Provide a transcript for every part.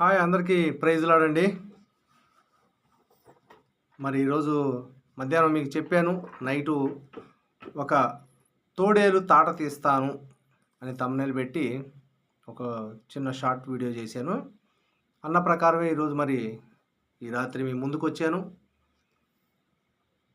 Hi అందరికీ praise లాడండి మరి ఈరోజు మధ్యాహ్నం మీకు చెప్పాను నైటు ఒక తోడేలు తాట తీస్తాను అని తమ్నేలు పెట్టి ఒక చిన్న షార్ట్ వీడియో చేశాను. అన్న ప్రకారమే ఈరోజు మరి ఈ రాత్రి మీ ముందుకు వచ్చాను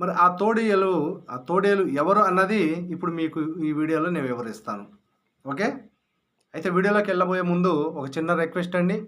మరి ఆ తోడేలు ఆ తోడేలు ఎవరు అన్నది ఇప్పుడు మీకు ఈ వీడియోలో నేను వివరిస్తాను. ఓకే? అయితే వీడియోలోకి వెళ్ళబోయే ముందు ఒక చిన్న రిక్వెస్ట్ అండి.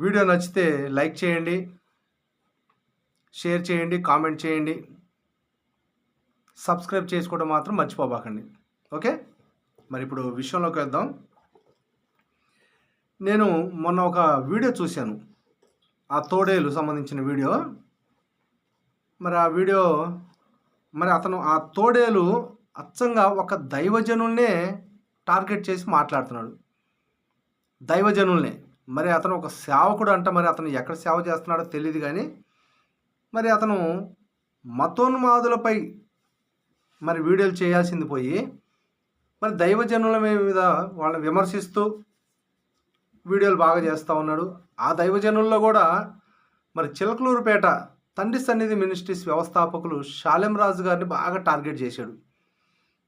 వీడియో నచ్చితే లైక్ చేయండి షేర్ చేయండి కామెంట్ చేయండి. సబ్స్క్రైబ్ చేసుకోవడం మాత్రం మర్చిపోబాకండి. ఓకే? మరి ఇప్పుడు విషయంలోకి వెళ్దాం. నేను మొన్న ఒక వీడియో చూశాను. ఆ తోడేలు సంబంధించిన వీడియో. మరి ఆ వీడియో మరి అతను ఆ తోడేలు అచ్చంగా ఒక దైవజనుల్నే టార్గెట్ చేసి మాట్లాడుతున్నాడు. దైవజనుల్నే. మరి అతను ఒక సేవకుడు అంట మరి అతను ఎక్కడ సేవ చేస్తున్నాడో తెలియదు కానీ మరి అతను మతోన్మాదులపై మరి వీడియోలు చేయాల్సింది పోయి మరి దైవజనుల మీద వాళ్ళని విమర్శిస్తూ వీడియోలు బాగా చేస్తూ ఉన్నాడు. ఆ దైవజనుల్లో కూడా మరి చిలకలూరుపేట తండ్రి సన్నిధి మినిస్ట్రీస్ వ్యవస్థాపకులు షాలెం రాజు గారిని బాగా టార్గెట్ చేశాడు.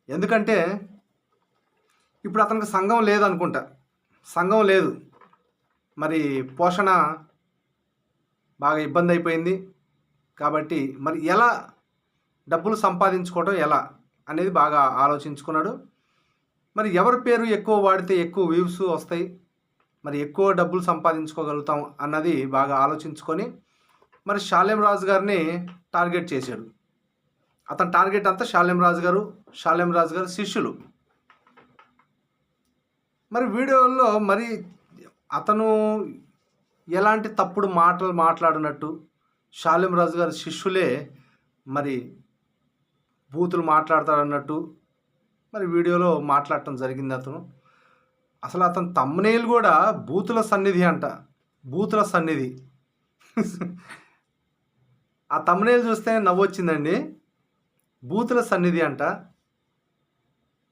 ఎందుకంటే ఇప్పుడు అతనికి సంఘం లేదనుకుంటా. సంఘం లేదు. మరి పోషణ బాగా ఇబ్బంది అయిపోయింది కాబట్టి మరి ఎలా డబ్బులు సంపాదించుకోవడం ఎలా అనేది బాగా ఆలోచించుకున్నాడు. మరి ఎవరి పేరు ఎక్కువ వాడితే ఎక్కువ వ్యూస్ వస్తాయి. మరి ఎక్కువ డబ్బులు సంపాదించుకోగలుగుతాం అన్నది బాగా ఆలోచించుకొని మరి షాలేం రాజు గారిని టార్గెట్ చేశాడు. అతని టార్గెట్ అంతా షాలేం రాజు గారు షాలేం రాజు గారు శిష్యులు. మరి వీడియోల్లో మరి అతను ఎలాంటి తప్పుడు మాటలు మాట్లాడినట్టు షాలిం రాజు గారి శిష్యులే మరి బూతులు మాట్లాడతాడన్నట్టు మరి వీడియోలో మాట్లాడటం జరిగింది అతను. అసలు అతని తమ్మునేలు కూడా బూతుల సన్నిధి అంట. బూతుల సన్నిధి. ఆ తమ్మునేలు చూస్తే నవ్వొచ్చిందండి. బూతుల సన్నిధి అంట.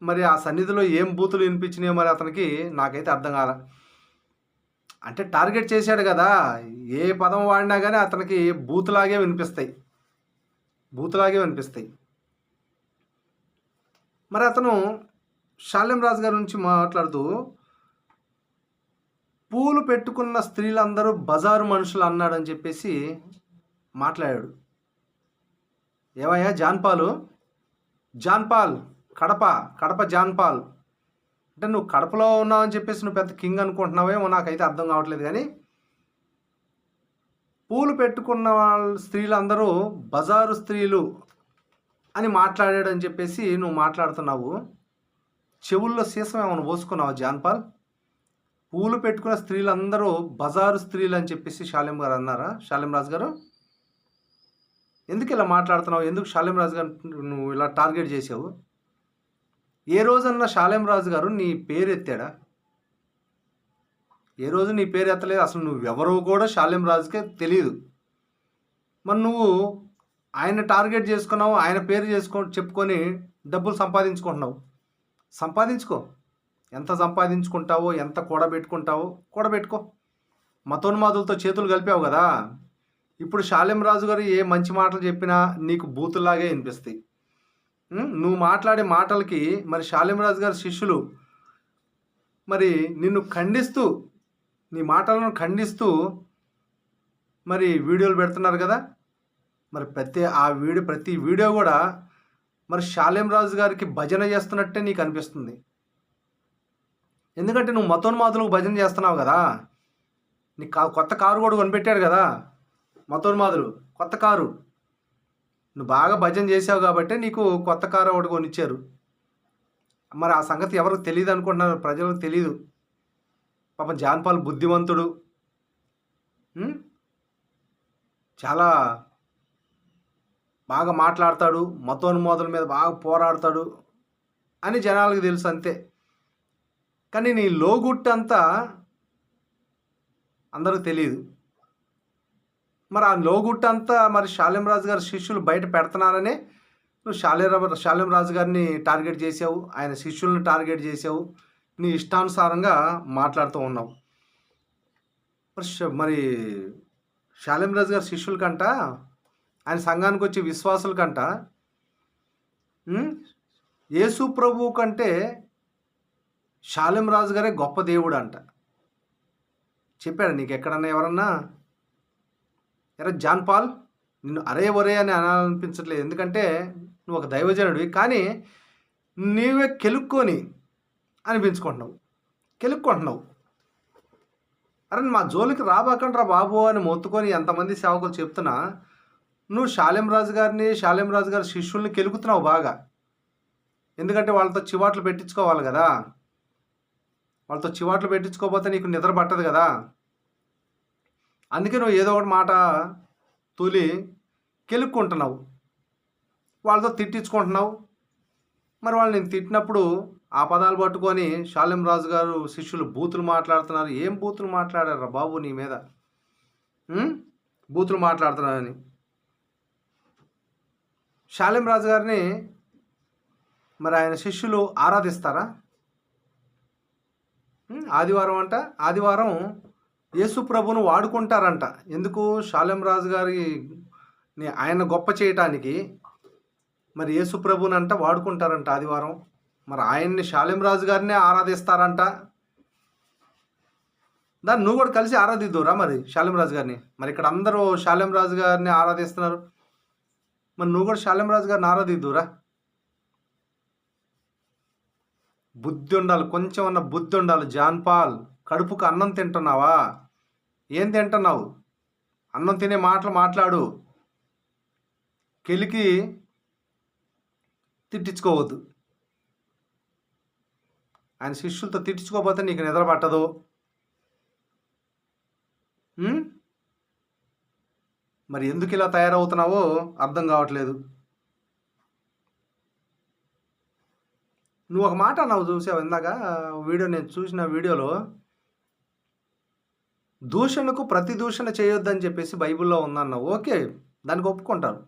మరి ఆ సన్నిధిలో ఏం బూతులు వినిపించినాయో మరి అతనికి నాకైతే అర్థం కాలే అంటే టార్గెట్ చేశాడు కదా ఏ పదం వాడినా కానీ అతనికి బూతులాగే వినిపిస్తాయి. బూతులాగే వినిపిస్తాయి. మరి అతను శాల్యం రాజు గారి నుంచి మాట్లాడుతూ పూలు పెట్టుకున్న స్త్రీలందరూ బజారు మనుషులు అన్నాడని చెప్పేసి మాట్లాడాడు. ఏవయ్యా John Paul? John Paul Kadapa Kadapa John Paul. అంటే నువ్వు కడపలో ఉన్నావు అని చెప్పేసి నువ్వు పెద్ద కింగ్ అనుకుంటున్నావేమో నాకైతే అర్థం కావట్లేదు కానీ పూలు పెట్టుకున్న వాళ్ళ స్త్రీలందరూ బజారు స్త్రీలు అని మాట్లాడాడు అని చెప్పేసి నువ్వు మాట్లాడుతున్నావు. చెవుల్లో సీసం ఏమైనా పోసుకున్నావు జాన్పాల్? పూలు పెట్టుకున్న స్త్రీలందరూ బజారు స్త్రీలు అని చెప్పేసి షాలిం గారు అన్నారా? షాలిం రాజు గారు? ఎందుకు ఇలా మాట్లాడుతున్నావు? ఎందుకు షాలిం రాజు గారు నువ్వు ఇలా టార్గెట్ చేసావు? ఏ రోజన్నా షాలేం రాజు గారు నీ పేరు ఎత్తాడా ఏ రోజు నీ పేరు ఎత్తలేదు? అసలు నువ్వు ఎవరో కూడా షాలేం రాజుకే తెలియదు మరి నువ్వు ఆయన టార్గెట్ చేసుకున్నావు ఆయన పేరు చేసుకో చెప్పుకొని డబ్బులు సంపాదించుకుంటున్నావు. సంపాదించుకో. ఎంత సంపాదించుకుంటావో ఎంత కూడబెట్టుకుంటావో కూడబెట్టుకో. మతోన్మాదులతో చేతులు కలిపావు కదా. ఇప్పుడు షాలేం రాజు గారు ఏ మంచి మాటలు చెప్పినా నీకు బూతుల్లాగే వినిపిస్తాయి. నువ్వు మాట్లాడే మాటలకి మరి శాలిమరాజు గారి శిష్యులు మరి నిన్ను ఖండిస్తూ నీ మాటలను ఖండిస్తూ మరి వీడియోలు పెడుతున్నారు కదా? మరి ప్రతి ఆ వీడియో ప్రతి వీడియో కూడా మరి శాలేం రాజు గారికి భజన చేస్తున్నట్టే నీకు అనిపిస్తుంది. ఎందుకంటే నువ్వు మతోన్మాదులకు భజన చేస్తున్నావు కదా? నీకు కొత్త కారు కూడా కొనిపెట్టారు కదా? మతోన్మాదులు కొత్త కారు. నువ్వు బాగా భజన చేసావు కాబట్టి నీకు కొత్త కారు ఒకటి కొనిచ్చారు. మరి ఆ సంగతి ఎవరికి తెలియదు అనుకుంటున్నారు? ప్రజలకు తెలియదు పాపం జాన్పాల్ బుద్ధివంతుడు చాలా బాగా మాట్లాడతాడు. మతోన్మోదల మీద బాగా పోరాడతాడు. అని జనాలకు తెలుసు అంతే. కానీ నీ లోగుట్టంతా అందరూ తెలియదు మరి ఆ లోగుట్టంతా మరి శాలెం రాజు గారి శిష్యులు బయట పెడుతున్నారనే నువ్వు శాలేర శాలెం రాజు గారిని టార్గెట్ చేసావు ఆయన శిష్యులను టార్గెట్ చేసావు నీ ఇష్టానుసారంగా మాట్లాడుతూ ఉన్నావు. మరి శాలెం రాజు గారి శిష్యులకంట ఆయన సంఘానికి వచ్చే విశ్వాసులకంట కంట యేసు ప్రభు కంటే శాలెం రాజు గారే గొప్ప దేవుడు అంట చెప్పాడు నీకు ఎక్కడన్నా ఎవరన్నా? ఎరా జాన్ పాల్ నిన్ను అరే ఒరే అని అనాలనిపించట్లేదు. ఎందుకంటే నువ్వు ఒక దైవజనుడివి కానీ నీవే కెలుక్కొని అనిపించుకుంటున్నావు. కెలుక్కుంటున్నావు. అరే మా జోలికి రాబాకండ్రా బాబు అని మొత్తుకొని ఎంతమంది సేవకులు చెప్తున్నా నువ్వు శాలెం రాజు గారిని శాలెం రాజు గారి శిష్యుల్ని కెలుకుతున్నావు బాగా. ఎందుకంటే వాళ్ళతో చివాట్లు పెట్టించుకోవాలి కదా. వాళ్ళతో చివాట్లు పెట్టించుకోకపోతే నీకు నిద్ర పట్టదు కదా. అందుకే నువ్వు ఏదో ఒకటి మాట తూలి కెలుక్కుంటున్నావు. వాళ్ళతో తిట్టించుకుంటున్నావు. మరి వాళ్ళు నేను తిట్టినప్పుడు ఆ పదాలు పట్టుకొని శాలెం రాజు గారు శిష్యులు బూతులు మాట్లాడుతున్నారు. ఏం బూతులు మాట్లాడారా బాబు నీ మీద? బూతులు మాట్లాడుతున్నారని. శాలెం రాజు గారిని మరి ఆయన శిష్యులు ఆరాధిస్తారా? ఆదివారం అంట. ఆదివారం యేసు ప్రభును వాడుకుంటారంట. ఎందుకు? శాలెం రాజు గారి ఆయన గొప్ప చేయటానికి మరి యేసు అంట వాడుకుంటారంట ఆదివారం. మరి ఆయన్ని శాలెం రాజు గారినే ఆరాధిస్తారంట. దాన్ని నువ్వు కూడా కలిసి ఆరాధిద్దురా మరి శాలెం రాజు గారిని? మరి ఇక్కడ అందరూ శాలెం రాజు గారిని ఆరాధిస్తున్నారు. మరి నువ్వు కూడా శాలెం రాజు గారిని ఆరాధిద్దురా బుద్ధి ఉండాలి కొంచెం అన్న బుద్ధి ఉండాలి. జాన్పాల్ కడుపుకు అన్నం తింటున్నావా? ఏం తింటున్నావు? అన్నం తినే మాటలు మాట్లాడు. కెలికి తిట్టించుకోవద్దు. ఆయన శిష్యులతో తిట్టించుకోకపోతే నీకు నిద్ర పట్టదు. మరి ఎందుకు ఇలా తయారవుతున్నావో అర్థం కావట్లేదు. నువ్వు ఒక మాట అన్నావు చూసావు? ఇందాక వీడియో నేను చూసిన వీడియోలో దూషణకు ప్రతి దూషణ చేయొద్దని చెప్పేసి బైబిల్లో ఉందన్న ఓకే దానికి ఒప్పుకుంటారు.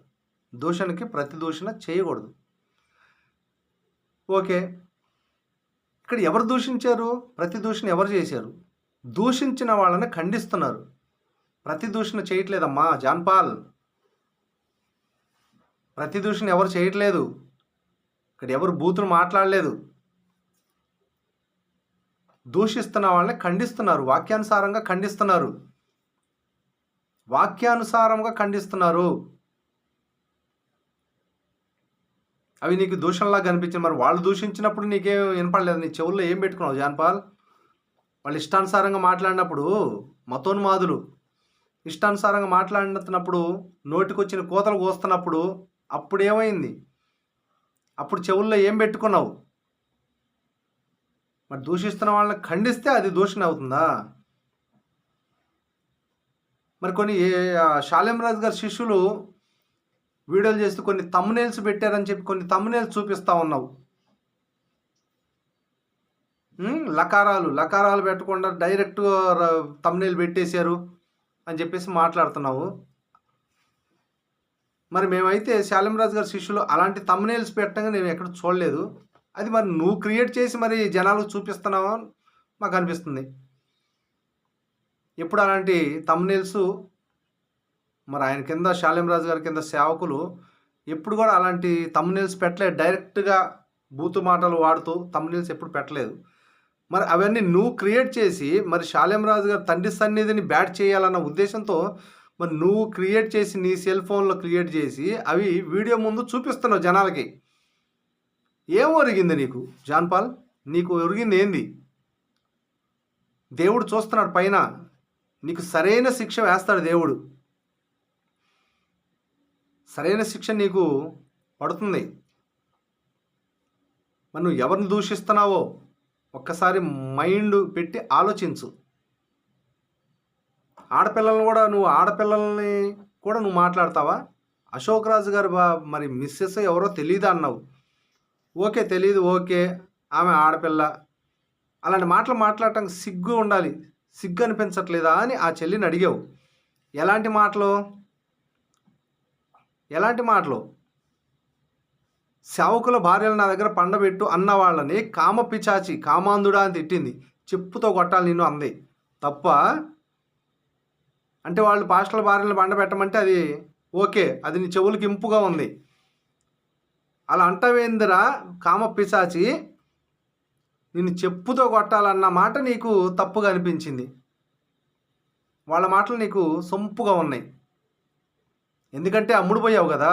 దూషణకి ప్రతి దూషణ చేయకూడదు. ఓకే ఇక్కడ ఎవరు దూషించారు? ప్రతి దూషణ ఎవరు చేశారు? దూషించిన వాళ్ళని ఖండిస్తున్నారు. ప్రతి దూషణ చేయట్లేదమ్మా జాన్పాల్ ప్రతి దూషణ ఎవరు చేయట్లేదు? ఇక్కడ ఎవరు బూతులు మాట్లాడలేదు? దూషిస్తున్న వాళ్ళని ఖండిస్తున్నారు. వాక్యానుసారంగా ఖండిస్తున్నారు. వాక్యానుసారంగా ఖండిస్తున్నారు. అవి నీకు దూషణలా కనిపించింది మరి వాళ్ళు దూషించినప్పుడు నీకేం వినపడలేదు. నీ చెవుల్లో ఏం పెట్టుకున్నావు జాన్పాల్? వాళ్ళు ఇష్టానుసారంగా మాట్లాడినప్పుడు మతోన్మాదులు ఇష్టానుసారంగా మాట్లాడినప్పుడు నోటికొచ్చిన కోతలు కోస్తున్నప్పుడు అప్పుడు ఏమైంది అప్పుడు చెవుల్లో ఏం పెట్టుకున్నావు? మరి దూషిస్తున్న వాళ్ళని ఖండిస్తే అది దూషణ అవుతుందా? మరి కొన్ని ఏ- రాజు గారి శిష్యులు వీడియోలు చేస్తూ కొన్ని తమ్మునేల్స్ పెట్టారని చెప్పి కొన్ని తమ్మునేల్స్ చూపిస్తా ఉన్నావు. లకారాలు లకారాలు పెట్టకుండా డైరెక్ట్ తమ్నేలు పెట్టేశారు అని చెప్పేసి మాట్లాడుతున్నావు. మరి మేమైతే శాలింరాజు గారి శిష్యులు అలాంటి తమ్నేల్స్ పెట్టంగా నేను ఎక్కడ చూడలేదు. అది మరి నువ్వు క్రియేట్ చేసి మరి జనాలకు చూపిస్తున్నావా మాకు అనిపిస్తుంది. ఎప్పుడు అలాంటి తమ్నేల్స్ మరి ఆయన కింద శాలింరాజు గారి కింద సేవకులు ఎప్పుడు కూడా అలాంటి తమ్నేల్స్ పెట్టలేదు డైరెక్ట్గా బూతు మాటలు వాడుతూ తమ్నేల్స్ ఎప్పుడు పెట్టలేదు. మరి అవన్నీ నువ్వు క్రియేట్ చేసి మరి శాలింరాజు గారి తండ్రి సన్నిధిని బ్యాట్ చేయాలన్న ఉద్దేశంతో మరి నువ్వు క్రియేట్ చేసి నీ సెల్ ఫోన్లో క్రియేట్ చేసి అవి వీడియో ముందు చూపిస్తున్నావు జనాలకి. ఏం ఒరిగింది నీకు జాన్పాల్ నీకు ఒరిగింది ఏంది? దేవుడు చూస్తున్నాడు పైన. నీకు సరైన శిక్ష వేస్తాడు దేవుడు. సరైన శిక్ష నీకు పడుతుంది. మరి నువ్వు ఎవరిని దూషిస్తున్నావో ఒక్కసారి మైండ్ పెట్టి ఆలోచించు. ఆడపిల్లల్ని కూడా నువ్వు ఆడపిల్లల్ని కూడా నువ్వు మాట్లాడతావా? అశోక్ రాజు గారు బా మరి మిస్సెస్ ఎవరో తెలియదు అన్నావు. ఓకే తెలియదు ఓకే ఆమె ఆడపిల్ల. అలాంటి మాటలు మాట్లాడటానికి సిగ్గు ఉండాలి. సిగ్గు అనిపించట్లేదా అని ఆ చెల్లిని అడిగావు. ఎలాంటి మాటలు? ఎలాంటి మాటలు? సేవకుల భార్యలు నా దగ్గర పండబెట్టు అన్న వాళ్ళని కామ పిచాచి కామాంధుడా అని తిట్టింది. చెప్పుతో కొట్టాలి నిన్ను అంది. తప్ప? అంటే వాళ్ళు పాస్టల్ భార్యలు పండబెట్టమంటే అది ఓకే అది నీ చెవులకి ఇంపుగా ఉంది. అలా అంటవేందిరా కామ పిశాచి? నిన్ను చెప్పుతో కొట్టాలన్న మాట నీకు తప్పుగా అనిపించింది. వాళ్ళ మాటలు నీకు సొంపుగా ఉన్నాయి. ఎందుకంటే అమ్ముడు పోయావు కదా.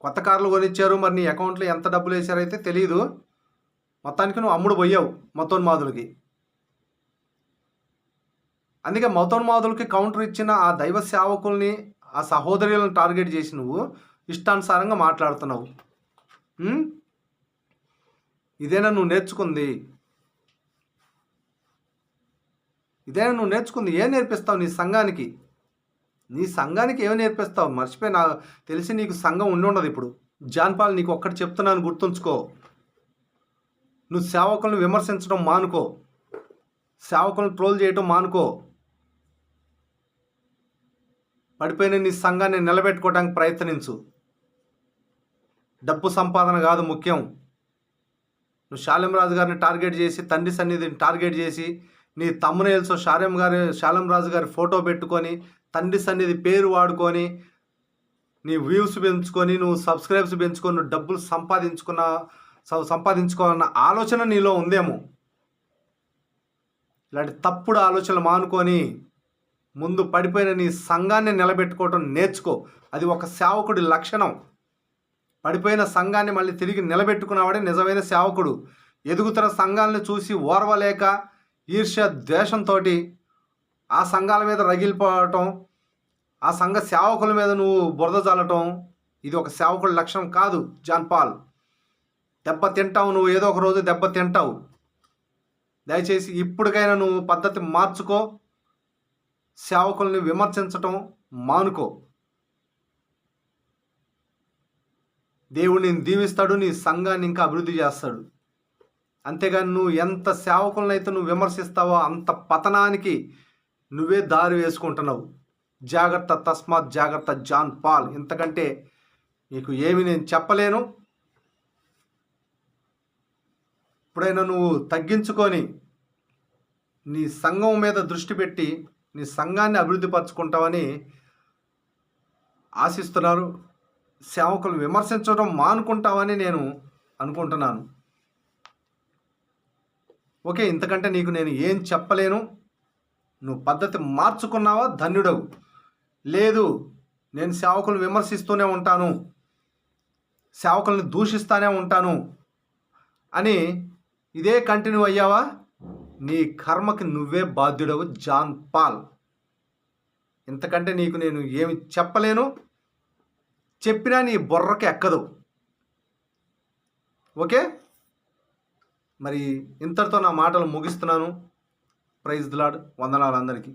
కొత్త కార్లు కొనిచ్చారు మరి నీ అకౌంట్లో ఎంత డబ్బులు వేశారైతే తెలియదు మొత్తానికి నువ్వు అమ్ముడు పోయావు మతోన్మాదులకి. అందుకే మతోన్మాదులకి కౌంటర్ ఇచ్చిన ఆ దైవ సేవకుల్ని ఆ సహోదరులను టార్గెట్ చేసి నువ్వు ఇష్టానుసారంగా మాట్లాడుతున్నావు. ఇదేనా నువ్వు నేర్చుకుంది? ఇదేనా నువ్వు నేర్చుకుంది? ఏం నేర్పిస్తావు నీ సంఘానికి? నీ సంఘానికి ఏమి నేర్పిస్తావు? మర్చిపోయి నా తెలిసి నీకు సంఘం ఉండి ఉండదు ఇప్పుడు. జాన్పాల్ నీకు ఒక్కటి చెప్తున్నాను గుర్తుంచుకో. నువ్వు సేవకులను విమర్శించడం మానుకో. సేవకులను ట్రోల్ చేయడం మానుకో. పడిపోయిన నీ సంఘాన్ని నిలబెట్టుకోవడానికి ప్రయత్నించు. డబ్బు సంపాదన కాదు ముఖ్యం. నువ్వు శాలెం రాజు గారిని టార్గెట్ చేసి తండ్రి సన్నిధిని టార్గెట్ చేసి నీ తమ్మునేల్స్ శాలెం గారి శాలెం రాజు గారి ఫోటో పెట్టుకొని తండ్రి సన్నిధి పేరు వాడుకొని నీ వ్యూస్ పెంచుకొని నువ్వు సబ్స్క్రైబ్స్ పెంచుకొని నువ్వు డబ్బులు సంపాదించుకున్న స- సంపాదించుకోవాలన్న ఆలోచన నీలో ఉందేమో. ఇలాంటి తప్పుడు ఆలోచనలు మానుకొని ముందు పడిపోయిన నీ సంఘాన్ని నిలబెట్టుకోవటం నేర్చుకో. అది ఒక సేవకుడి లక్షణం. పడిపోయిన సంఘాన్ని మళ్ళీ తిరిగి నిలబెట్టుకున్నవాడే నిజమైన సేవకుడు. ఎదుగుతున్న సంఘాలను చూసి ఓర్వలేక ఈర్ష్య ద్వేషంతో ఆ సంఘాల మీద రగిలిపోవటం ఆ సంఘ సేవకుల మీద నువ్వు బురద చల్లటం ఇది ఒక సేవకుడి లక్షణం కాదు జాన్ పాల్. దెబ్బ తింటావు నువ్వు ఏదో ఒక రోజు దెబ్బ తింటావు. దయచేసి ఇప్పటికైనా నువ్వు పద్ధతి మార్చుకో సేవకుల్ని విమర్శించటం మానుకో. దేవుడు నేను దీవిస్తాడు నీ సంఘాన్ని ఇంకా అభివృద్ధి చేస్తాడు. అంతేగాని నువ్వు ఎంత సేవకులను అయితే నువ్వు విమర్శిస్తావో అంత పతనానికి నువ్వే దారి వేసుకుంటున్నావు. జాగ్రత్త తస్మాత్ జాగ్రత్త జాన్ పాల్. ఇంతకంటే నీకు ఏమి నేను చెప్పలేను. ఇప్పుడైనా నువ్వు తగ్గించుకొని నీ సంఘం మీద దృష్టి పెట్టి నీ సంఘాన్ని అభివృద్ధి పరచుకుంటావని ఆశిస్తున్నారు. సేవకులు విమర్శించడం మానుకుంటావని నేను అనుకుంటున్నాను. ఓకే ఇంతకంటే నీకు నేను ఏం చెప్పలేను. నువ్వు పద్ధతి మార్చుకున్నావా? ధన్యుడవు. లేదు నేను సేవకులను విమర్శిస్తూనే ఉంటాను. సేవకుల్ని దూషిస్తానే ఉంటాను. అని ఇదే కంటిన్యూ అయ్యావా? నీ కర్మకి నువ్వే బాధ్యుడవు జాన్ పాల్. ఇంతకంటే నీకు నేను ఏమి చెప్పలేను. చెప్పినా నీ బుర్రకి ఎక్కదు. ఓకే? మరి ఇంతటితో నా మాటలు ముగిస్తున్నాను. ప్రైజ్ దిలాడ్ వందనాలు అందరికీ.